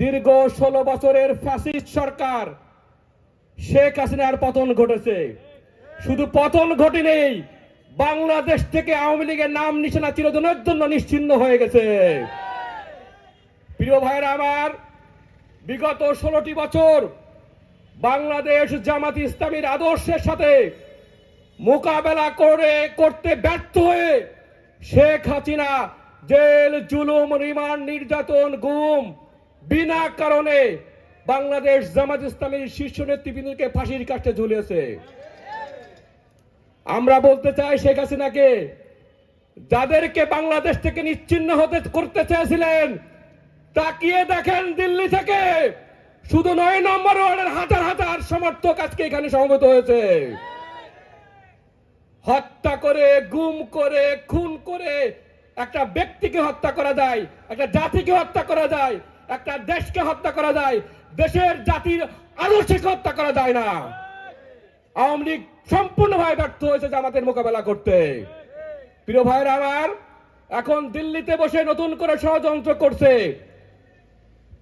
দীর্ঘ ষোলো বছরের ফ্যাসিস্ট সরকার শেখ হাসিনার পতন ঘটেছে। শুধু পতন ঘটেনি বাংলাদেশ থেকে আওয়ামী লীগের নাম নিশানা চিরদিনের জন্য নিশ্চিন্ন হয়ে গেছে। প্রিয় ভাইরা আমার, বিগত ষোলোটি বছর বাংলাদেশ জামাত ইসলামীর আদর্শের সাথে মোকাবেলা করে, করতে ব্যর্থ হয়ে শেখ হাসিনা জেল, জুলুম, রিমান্ড, নির্যাতন, গুম বিনা কারণে বাংলাদেশ জামাত ইসলামীর শীর্ষ নেতৃবৃন্দকে ফাঁসির কাছে ঝুলিয়েছে। আমরা বলতে চাই শেখ হাসিনাকে, যাদেরকে বাংলাদেশ থেকে নিচ্ছিন্ন হতে করতে চেয়েছিলেন, তাকিয়ে দেখেন দিল্লি থেকে। শুধু নয়, নম্বর ওয়ার্ডের হাজার হাজার সমর্থক আজকে এখানে সমবেত হয়েছে। হত্যা করে, গুম করে, খুন করে একটা ব্যক্তিকে হত্যা করা যায়, একটা জাতিকে হত্যা করা যায় একটা দেশকে হত্যা করা যায়, দেশের জাতির আদর্শকে হত্যা করা যায় না। আওয়ামী লীগ সম্পূর্ণভাবে ব্যর্থ হয়েছে জামাতের মোকাবেলা করতে। প্রিয় ভাইরা আমার, এখন দিল্লিতে বসে নতুন করে ষড়যন্ত্র করছে।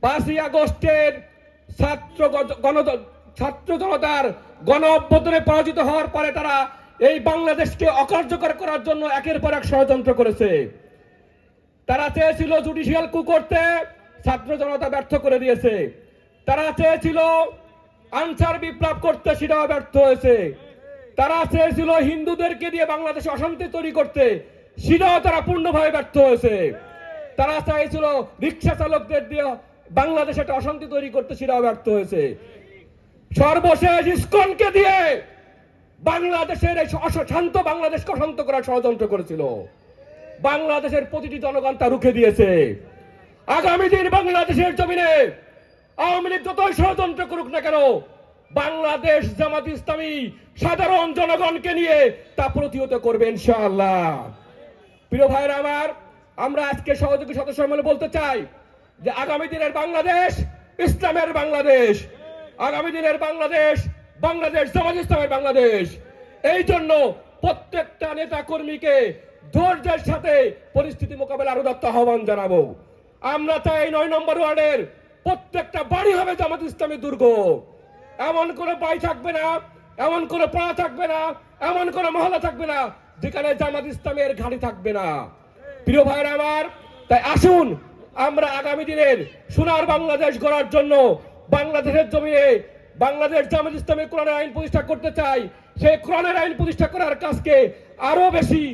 পাঁচই আগস্টের ছাত্র গণ ছাত্র জনতার গণ অভ্যুত্থানে পরাজিত হওয়ার পরে তারা এই বাংলাদেশকে অকার্যকর করার জন্য একের পর এক ষড়যন্ত্র করেছে। তারা চেয়েছিল জুডিশিয়াল কু করতে ছাত্র জনতা ব্যর্থ করে দিয়েছে। তারা চেয়েছিল আনসার বিপ্লব করতে, সেটাও ব্যর্থ হয়েছে। তারা চেয়েছিল হিন্দুদেরকে দিয়ে বাংলাদেশে অশান্তি তৈরি করতে, সেটাও তারা পূর্ণভাবে ব্যর্থ হয়েছে। তারা চাইছিল রিক্সা চালকদের দিয়ে বাংলাদেশে একটা অশান্তি তৈরি করতে, সেটাও ব্যর্থ হয়েছে। সর্বশেষ ইস্কনকে দিয়ে বাংলাদেশের এই শান্ত বাংলাদেশকে অশান্ত করার ষড়যন্ত্র করেছিল। বাংলাদেশের প্রতিটি জনগণ তা রুখে দিয়েছে। আগামী দিন বাংলাদেশের জমিনে আওয়ামী লীগ যতই ষড়যন্ত্র করুক না কেন, বাংলাদেশ জামাত ইসলামী সাধারণ জনগণকে নিয়ে তা প্রতিহত করবে ইনশাআল্লাহ। প্রিয় ভাইরা আমার, আমরা আজকে সহযোগী সদস্য মিলে বলতে চাই যে আগামী দিনের বাংলাদেশ ইসলামের বাংলাদেশ, আগামী দিনের বাংলাদেশ বাংলাদেশ জামাত ইসলামের বাংলাদেশ। এই জন্য প্রত্যেকটা নেতা কর্মীকে ধৈর্যের সাথে পরিস্থিতি মোকাবেলার দত্ত আহ্বান জানাব। আমরা চাই নয় নম্বর ওয়ার্ডের প্রত্যেকটা বাড়ি হবে জামাত ইসলামী দুর্গ। এমন কোনো বাড়ি থাকবে না, এমন কোনো পাড়া থাকবে না, এমন কোনো মহল্লা থাকবে না, যেখানে জামাত ইসলামের ঘাড়ি থাকবে না। প্রিয় ভাইরা আমার, তাই আসুন আমরা আগামী দিনের সোনার বাংলাদেশ গড়ার জন্য বাংলাদেশের জমিনে বাংলাদেশ জামাত ইসলামের কোরআনের আইন প্রতিষ্ঠা করতে চাই। সেই কোরআনের আইন প্রতিষ্ঠা করার কাজকে আরও বেশি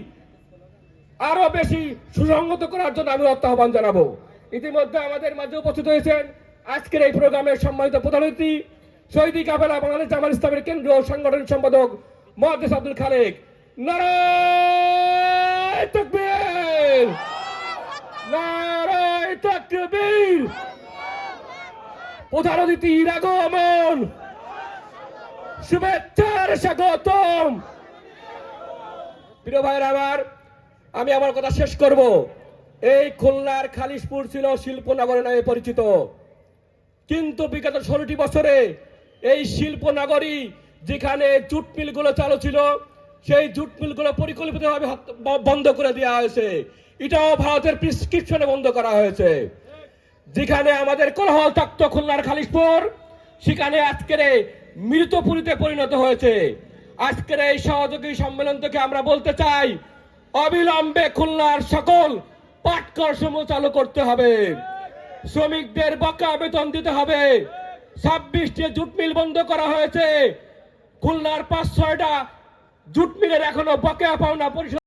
আরও বেশি সুসংগত করার জন্য আমি আহ্বান জানাব। ইতিমধ্যে আমাদের মাঝে উপস্থিত হয়েছেন আজকের এই প্রোগ্রামের সম্মানিত প্রধান অতিথি শহীদি কাফেলা বাংলাদেশ জামাত ইসলামের কেন্দ্রীয় সাংগঠনিক সম্পাদক মহাদেশ আব্দুল খালেক। নারায় তকবীর! নারায় তকবীর! শুভেচ্ছার স্বাগতম! প্রিয় ভাইয়ের, আমার আমি আমার কথা শেষ করব। এই খুলনার খালিশপুর ছিল শিল্পনগর নামে পরিচিত। কিন্তু বিগত ষোলোটি বছরে এই শিল্পনগরী যেখানে জুট মিলগুলো চালু ছিল, সেই জুট মিলগুলো পরিকল্পিতভাবে বন্ধ করে দেওয়া হয়েছে। এটাও ভারতের প্রেসক্রিপশনে বন্ধ করা হয়েছে। যেখানে আমাদের কোলাহল থাকত খুলনার খালিশপুর, সেখানে আজকের মৃতপুরীতে পরিণত হয়েছে। আজকের এই সহযোগী সম্মেলন থেকে আমরা বলতে চাই, অবিলম্বে খুলনার সকল পাটকর সমূহ চালু করতে হবে। শ্রমিকদের বকা বেতন দিতে হবে। ছাব্বিশটি জুট মিল বন্ধ করা হয়েছে। খুলনার পাঁচ ছয়টা জুট মিলের এখনও বকেয়া পাওনা পরিশোধ